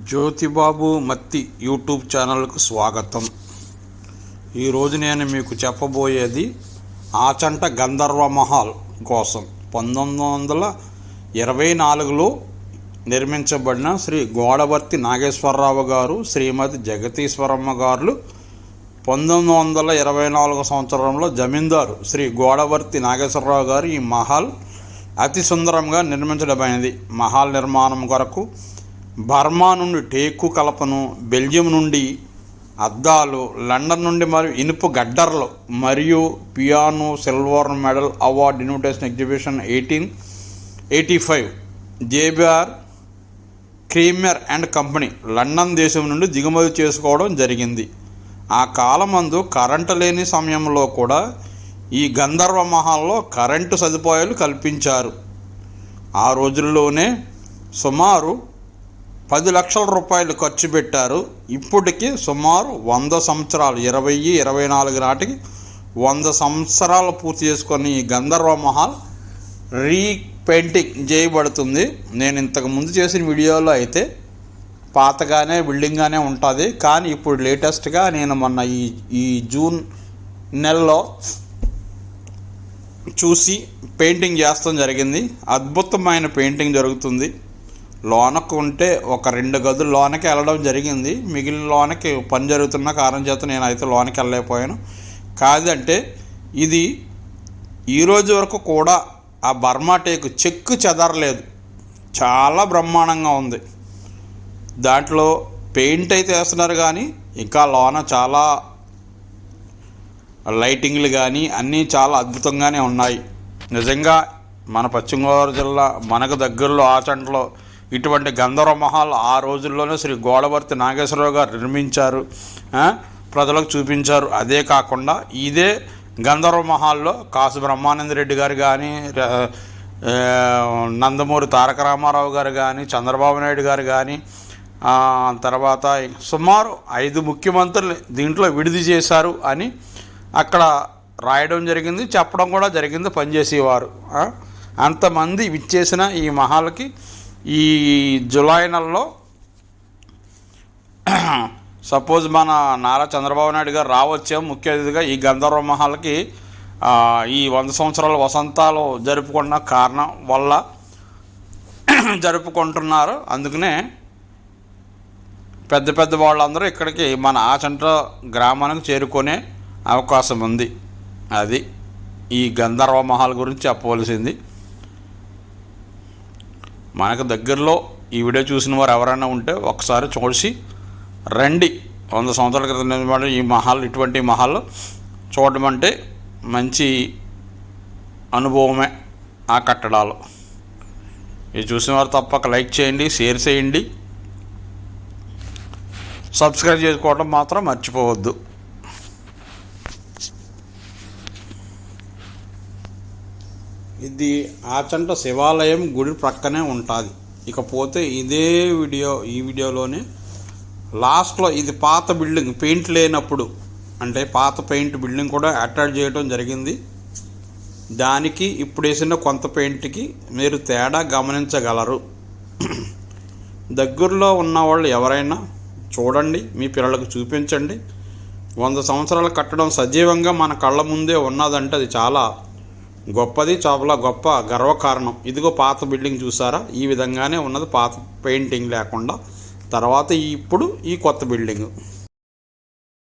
జ్యోతిబాబు మత్తి YouTube ఛానల్కు స్వాగతం. ఈరోజు నేను మీకు చెప్పబోయేది ఆచంట గంధర్వ మహల్ కోసం. పంతొమ్మిది వందల ఇరవై నాలుగులో నిర్మించబడిన శ్రీ గోడవర్తి నాగేశ్వరరావు గారు శ్రీమతి జగతీశ్వరమ్మ గారు పంతొమ్మిది వందల ఇరవై నాలుగు సంవత్సరంలో జమీందారు శ్రీ గోడవర్తి నాగేశ్వరరావు గారు ఈ మహల్ అతి సుందరంగా నిర్మించడమైనది మహల్ నిర్మాణం కొరకు బర్మా నుండి టేకు కలపను బెల్జియం నుండి అద్దాలు లండన్ నుండి మరియు ఇనుపు గడ్డర్లు మరియు piano silver medal award invitation exhibition eighteen eighty five. JBR creamier and company London దేశం నుండి దిగుమతి చేసుకోవడం జరిగింది. ఆ కాలమందు కరెంటు లేని సమయంలో కూడా ఈ గంధర్వ మహల్లో కరెంటు సదుపాయాలు కల్పించారు. ఆ రోజుల్లోనే సుమారు పది లక్షల రూపాయలు ఖర్చు పెట్టారు. ఇప్పటికి సుమారు వంద సంవత్సరాలు ఇరవై ఇరవై నాలుగు నాటికి వంద సంవత్సరాలు పూర్తి చేసుకొని ఈ గంధర్వ మహల్ రీపెయింటింగ్ చేయబడుతుంది. నేను ఇంతకు ముందు చేసిన వీడియోలో అయితే పాతగానే బిల్డింగ్గానే ఉంటుంది. కానీ ఇప్పుడు లేటెస్ట్గా నేను మొన్న ఈ ఈ జూన్ నెలలో చూసి పెయింటింగ్ చేస్తాం జరిగింది. అద్భుతమైన పెయింటింగ్ జరుగుతుంది. లోనకు ఉంటే ఒక రెండు గదులు లోనకి వెళ్ళడం జరిగింది. మిగిలిన లోనకి పని జరుగుతున్న కారణం చేత నేనైతే లోనకి వెళ్ళలేకపోయాను. కాదంటే ఇది ఈరోజు వరకు కూడా ఆ బర్మా టేకు చెక్కు చెదరలేదు. చాలా బ్రహ్మాండంగా ఉంది. దాంట్లో పెయింట్ అయితే వేస్తున్నారు కానీ ఇంకా లోన చాలా లైటింగ్లు కానీ అన్నీ చాలా అద్భుతంగానే ఉన్నాయి. నిజంగా మన పశ్చిమ గోదావరి జిల్లా మనకు దగ్గరలో ఆచంటలో ఇటువంటి గంధర్వ మహల్ ఆ రోజుల్లోనే శ్రీ గోడవర్తి నాగేశ్వరరావు గారు నిర్మించారు ప్రజలకు చూపించారు. అదే కాకుండా ఇదే గంధర్వ మహల్లో కాసు బ్రహ్మానంద రెడ్డి గారు కానీ నందమూరి తారక రామారావు గారు కానీ చంద్రబాబు నాయుడు గారు కానీ తర్వాత సుమారు ఐదు ముఖ్యమంత్రులు దీంట్లో విడిది చేశారు అని అక్కడ రాయడం జరిగింది చెప్పడం కూడా జరిగింది పనిచేసేవారు. అంతమంది విచ్చేసిన ఈ మహాల్కి ఈ జులై నెలలో సపోజ్ మన నారా చంద్రబాబు నాయుడు గారు రావచ్చే ముఖ్య అతిథిగా ఈ గంధర్వ మహల్కి ఈ వంద సంవత్సరాల వసంతాలు జరుపుకున్న కారణం వల్ల జరుపుకుంటున్నారు. అందుకనే పెద్ద పెద్ద వాళ్ళందరూ ఇక్కడికి మన ఆచంట గ్రామానికి చేరుకునే అవకాశం ఉంది. అది ఈ గంధర్వ మహల్ గురించి చెప్పవలసింది. మనకు దగ్గరలో ఈ వీడియో చూసిన వారు ఎవరైనా ఉంటే ఒకసారి చూసి రండి. వంద సంవత్సరాల క్రితం నిర్మాణం ఈ మహల్ ఇటువంటి మహల్ చూడడం అంటే మంచి అనుభవమే ఆ కట్టడాలు. ఇది చూసిన వారు తప్పక లైక్ చేయండి షేర్ చేయండి. సబ్స్క్రైబ్ చేసుకోవడం మాత్రం మర్చిపోవద్దు. ఇది ఆచంట శివాలయం గుడి ప్రక్కనే ఉంటుంది. ఇకపోతే ఇదే వీడియో ఈ వీడియోలోనే లాస్ట్లో ఇది పాత బిల్డింగ్ పెయింట్ లేనప్పుడు. అంటే పాత పెయింట్ బిల్డింగ్ కూడా అటాచ్ చేయడం జరిగింది. దానికి ఇప్పుడు వేసిన కొంత పెయింట్కి మీరు తేడా గమనించగలరు. దగ్గరలో ఉన్న వాళ్ళు ఎవరైనా చూడండి మీ పిల్లలకు చూపించండి. వంద సంవత్సరాలు కట్టడం సజీవంగా మన కళ్ళ ముందే ఉన్నదంటే అది చాలా గొప్పది చాలా గొప్ప గర్వకారణం. ఇదిగో పాత బిల్డింగ్ చూసారా? ఈ విధంగానే ఉన్నది పాత పెయింటింగ్ లేకుండా. తర్వాత ఇప్పుడు ఈ కొత్త బిల్డింగ్.